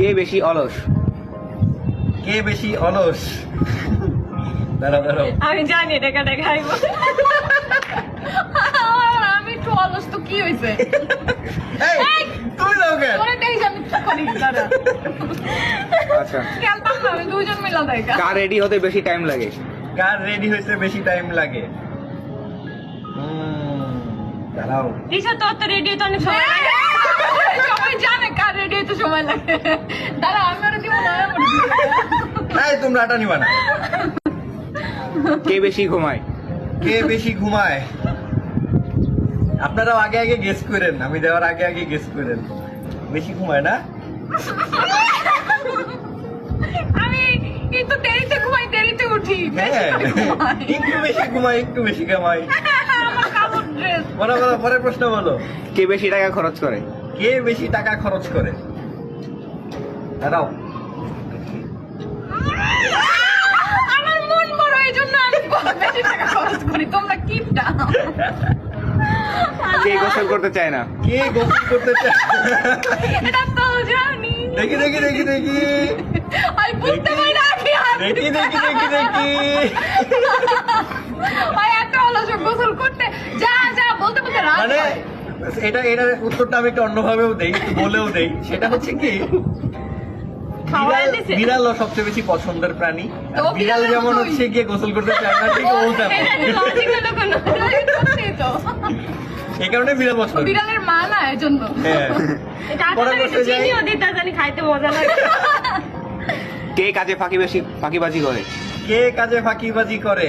কে বেশি অলস? কে বেশি অলস? দাঁড়াও দাঁড়াও। আমি জানি দেখা দেখাইব আমি একটু অলস তো কি হয়েছে! তুমি কেন আমি করি দাদা আচ্ছা। খেলতাম না আমি দুজন মিলা দেখা কার রেডি হতে বেশি টাইম লাগে? কার রেডি হইতে বেশি টাইম লাগে? দাঁড়াও। দিশা তোর তো রেডি তো অনেক সময় লাগে। সবাই জানে কার রেডি তো সময় লাগে। দাদা আমি আর দিব না এই তোমরা আটা নিবা না। কে বেশি ঘুমায়? কে বেশি ঘুমায়? আপনারাও আগে আগে গেস করেন আমি দেওয়ার আগে আগে গেস করেন। বেশি ঘুমায় না? আমি দেরিতে ঘুমাই দেরিতে উঠি। হ্যাঁ। একটু বেশি ঘুমায় একটু বেশি বলো বলো পরের প্রশ্ন বলো। কে বেশি টাকা খরচ করে? কে বেশি টাকা খরচ করে? দাঁড়াও। আমার মন বড় এই জন্য আমি বেশি টাকা খরচ করি। তোমরা কিপটা কে গোসল করতে চায় না? কে গোসল করতে চায়? এটা তো জানি। দেখি দেখি দেখি দেখি। আমি বুঝতে পারি না দেখি দেখি দেখি দেখি। ভাই এত অলস গোসল করতে যা যা বলতে বলতে রাত মানে হয়। এটা উত্তরটা আমি একটু অন্যভাবেও দেই বলেও দেই। সেটা হচ্ছে কি বিড়াল সবচেয়ে বেশি পছন্দের প্রাণী। বিড়াল যেমন হচ্ছে গিয়ে গোসল করতে চায় না ঠিক ও। এটা এই কারণে বিড়াল পছন্দ বিড়ালের মা না এর জন্য হ্যাঁ খাইতে মজা লাগে। কে কাজে ফাঁকি বেশি ফাঁকিবাজি করে? কে কাজে ফাঁকিবাজি করে?